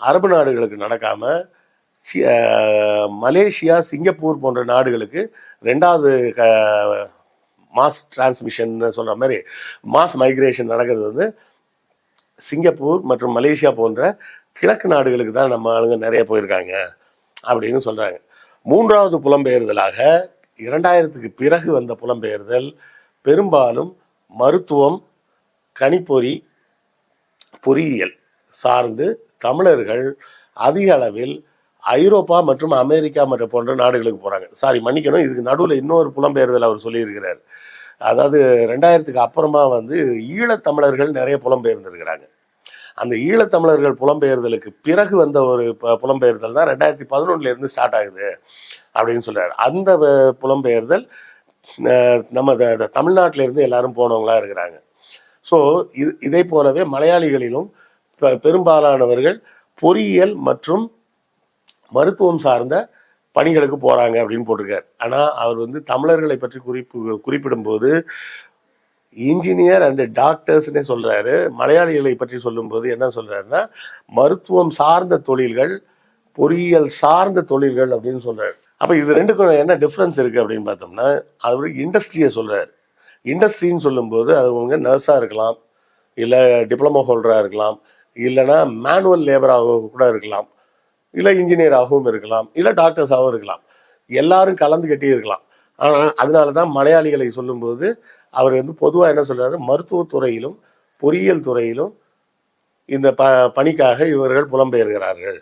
அரபு நாடுகளுக்கு நடக்காம மலேசியா சிங்கப்பூர் போன்ற நாடுகளுக்கு ரெண்டாவது மாஸ் டிரான்ஸ்மிஷன் சொல்ற மாதிரி மாஸ் மைக்ரேஷன் நடக்கிறது வந்து சிங்கப்பூர் மற்றும் மலேசியா போன்ற கிழக்கு நாடுகளுக்கு தான் நம்ம ஆளுங்க நிறைய போயிருக்காங்க அப்படின்னு சொல்றாங்க. மூன்றாவது புலம்பெயர்தலாக இரண்டாயிரத்துக்கு பிறகு வந்த புலம்பெயர்தல் பெரும்பாலும் மருத்துவம் கணிப்பொறி பொறியியல் சார்ந்து தமிழர்கள் அதிக அளவில் ஐரோப்பா மற்றும் அமெரிக்கா மற்றும் போன்ற நாடுகளுக்கு போறாங்க. சாரி மன்னிக்கணும். இதுக்கு நடுவில் இன்னொரு புலம்பெயர்தல் அவர் சொல்லியிருக்கிறார். அதாவது ரெண்டாயிரத்துக்கு அப்புறமா வந்து ஈழத்தமிழர்கள் நிறைய புலம்பெயர்ந்திருக்கிறாங்க. அந்த ஈழத்தமிழர்கள் புலம்பெயர்தலுக்கு பிறகு வந்த ஒரு புலம்பெயர்தல் தான் ரெண்டாயிரத்தி பதினொன்றுல இருந்து ஸ்டார்ட் ஆகுது அப்படின்னு சொல்கிறார் அந்த புலம்பெயர்தல் நம்ம த- எல்லாரும் போனவங்களா இருக்கிறாங்க. ஸோ இது இதை போலவே மலையாளிகளிலும் பெரும்பாலானவர்கள் பொறியியல் மற்றும் மருத்துவம் சார்ந்த பணிகளுக்கு போறாங்க அப்படின்னு போட்டிருக்காரு. ஆனா அவர் வந்து தமிழர்களை பற்றி குறிப்பு குறிப்பிடும்போது இன்ஜினியர் அண்ட் டாக்டர்ஸ்னே சொல்றாரு. மலையாளிகளை பற்றி சொல்லும்போது என்ன சொல்றாருன்னா மருத்துவம் சார்ந்த தொழில்கள் பொறியியல் சார்ந்த தொழில்கள் அப்படின்னு சொல்றாரு. அப்போ இது ரெண்டுக்கும் என்ன டிஃப்ரென்ஸ் இருக்கு அப்படின்னு பார்த்தோம்னா அவர் இண்டஸ்ட்ரியை சொல்றாரு. இண்டஸ்ட்ரின்னு சொல்லும்போது அவங்க நர்ஸா இருக்கலாம் இல்லை டிப்ளமோ ஹோல்டராக இருக்கலாம் இல்லைன்னா மேனுவல் லேபராக கூட இருக்கலாம். இல்லை இன்ஜினியராகவும் இருக்கலாம். இல்லை டாக்டர்ஸாகவும் இருக்கலாம். எல்லாரும் கலந்து கட்டி இருக்கலாம். ஆனால் அதனால தான் மலையாளிகளை சொல்லும்போது அவர் வந்து பொதுவாக என்ன சொல்கிறாரு மருத்துவத்துறையிலும் பொறியியல் துறையிலும் இந்த ப பணிக்காக இவர்கள் புலம்பெயர்கிறார்கள்.